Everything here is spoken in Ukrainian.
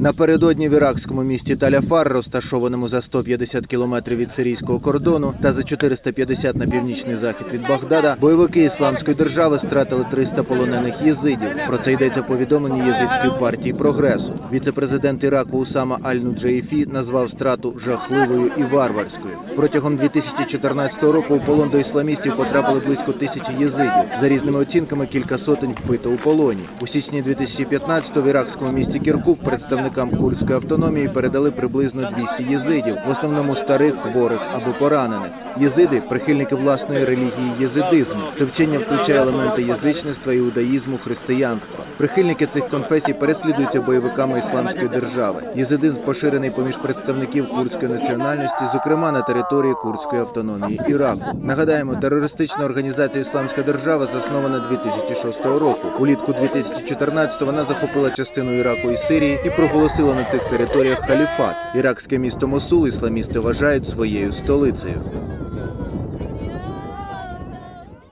Напередодні в іракському місті Таляфар, розташованому за 150 кілометрів від сирійського кордону та за 450 на північний захід від Багдада, бойовики ісламської держави стратили 300 полонених єзидів. Про це йдеться в повідомленні єзидської партії прогресу. Віце-президент Іраку Усама Аль-Нуджаїфі назвав страту жахливою і варварською. Протягом 2014 року у полон до ісламістів потрапили близько тисячі єзидів. За різними оцінками кілька сотень вбито у полоні. У січні 2015-го в іракському місті Кіркук представникам курдської автономії передали приблизно 200 єзидів, в основному старих, хворих або поранених. Єзиди прихильники власної релігії єзидизму. Це вчення включає елементи язичництва, іудаїзму, християнства. Прихильники цих конфесій переслідуються бойовиками ісламської держави. Єзидизм поширений поміж представників курдської національності, зокрема на території курдської автономії Іраку. Нагадаємо, терористична організація Ісламська держава заснована 2006 року. Улітку 2014 вона захопила частину Іраку і Сирії і проголосила на цих територіях халіфат. Іракське місто Мосул ісламісти вважають своєю столицею.